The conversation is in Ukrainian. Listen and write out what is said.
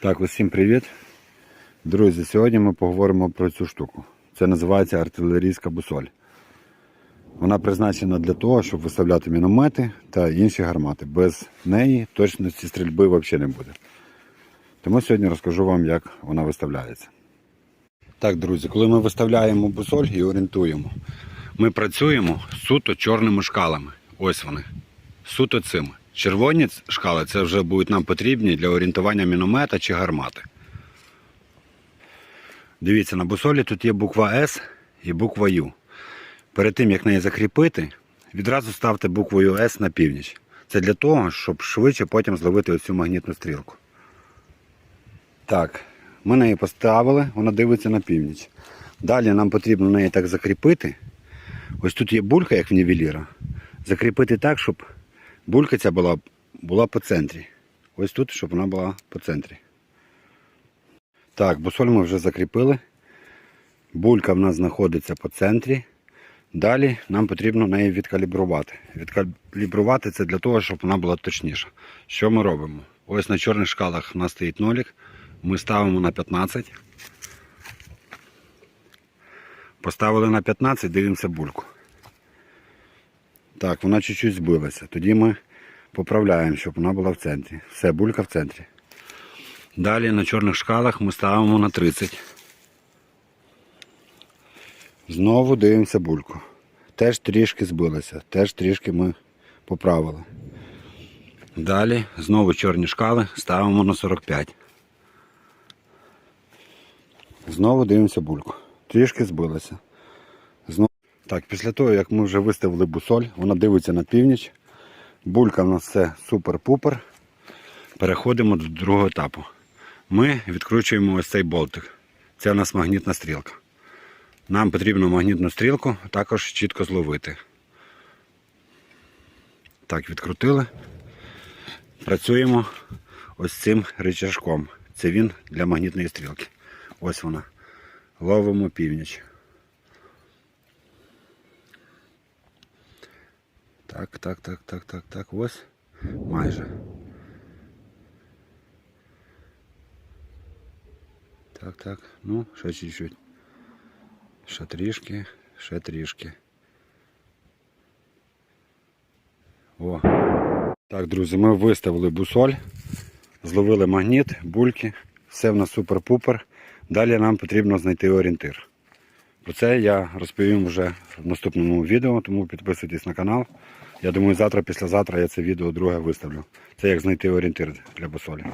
Так, усім привіт. Друзі, сьогодні ми поговоримо про цю штуку. Це називається артилерійська бусоль. Вона призначена для того, щоб виставляти міномети та інші гармати. Без неї точності стрільби взагалі не буде. Тому сьогодні розкажу вам, як вона виставляється. Так, друзі, коли ми виставляємо бусоль і орієнтуємо, ми працюємо суто чорними шкалами. Ось вони. Суто цими. Червоні шкали це вже будуть нам потрібні для орієнтування міномета чи гармати. Дивіться, на бусолі тут є буква С і буква Ю. Перед тим, як неї закріпити, відразу ставте буквою С на північ. Це для того, щоб швидше потім зловити оцю магнітну стрілку. Так, ми неї поставили, вона дивиться на північ. Далі нам потрібно неї так закріпити. Ось тут є булька, як в нівеліра. Закріпити так, щоб булька ця була, була по центрі. Ось тут, щоб вона була по центрі. Так, бусоль ми вже закріпили. Булька в нас знаходиться по центрі. Далі нам потрібно неї відкалібрувати. Відкалібрувати це для того, щоб вона була точніша. Що ми робимо? Ось на чорних шкалах у нас стоїть нолік. Ми ставимо на 15. Поставили на 15, дивимося бульку. Так, вона чуть-чуть збилася. Тоді ми поправляємо, щоб вона була в центрі. Все, булька в центрі. Далі на чорних шкалах ми ставимо на 30. Знову дивимося бульку. Теж трішки збилася, теж трішки ми поправили. Далі знову чорні шкали ставимо на 45. Знову дивимося бульку. Трішки збилася. Так, після того, як ми вже виставили бусоль, вона дивиться на північ. Булька в нас все супер-пупер. Переходимо до другого етапу. Ми відкручуємо ось цей болтик. Це у нас магнітна стрілка. Нам потрібно магнітну стрілку також чітко зловити. Так, відкрутили. Працюємо ось цим рычажком. Це він для магнітної стрілки. Ось вона. Ловимо північ. Так, так, так, так, так, так. Ось. Майже. Так, так. Ну, ще чуть-чуть. Ще трішки, ще трішки. О. Так, друзі, ми виставили бусоль, зловили магніт, бульки, все в нас супер-пупер. Далі нам потрібно знайти орієнтир. Про це я розповім вже в наступному відео, тому підписуйтесь на канал. Я думаю, завтра, післязавтра я це відео друге виставлю. Це як знайти орієнтир для бусолі.